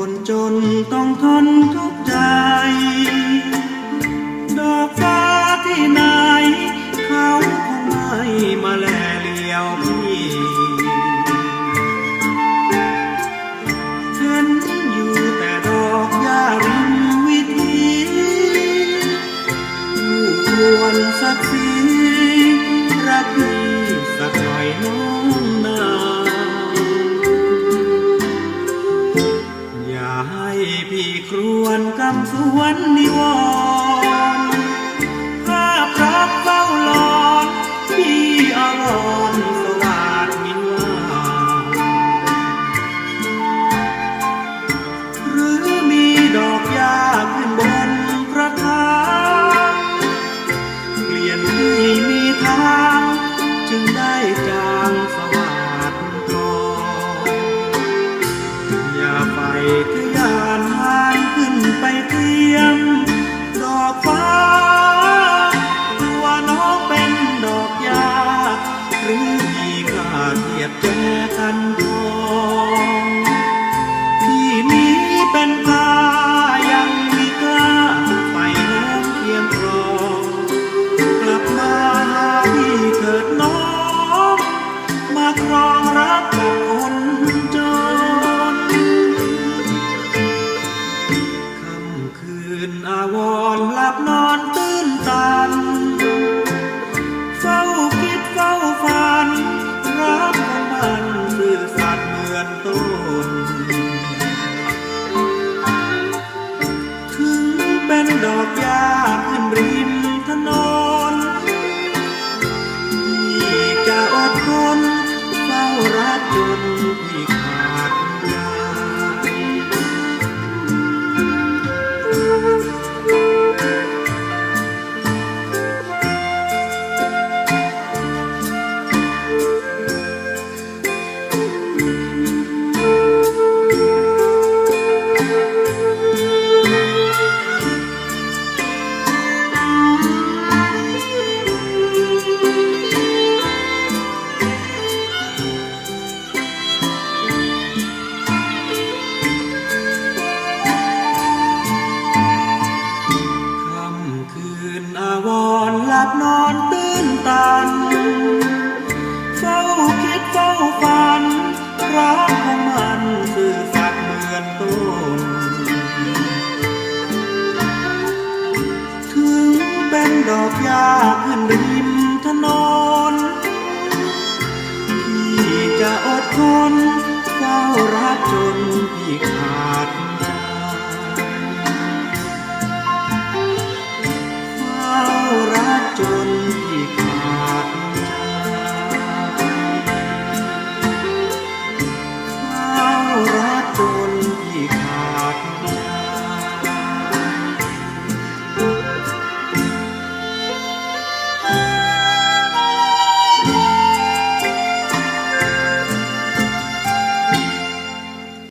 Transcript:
คนจนต้องทนทุกข์ใจ นคำสวนนิวรณ์ภาพรักเฝ้าหลอนที่อรร เจอกันุนถึงเป็นดอกยาขึ้นริมถนนที่จะอดทนเฝ้ารักจนที่ขา กยาขึ้นริมถนนพี่จะอดทนเจ้ารักจนพี่ขาด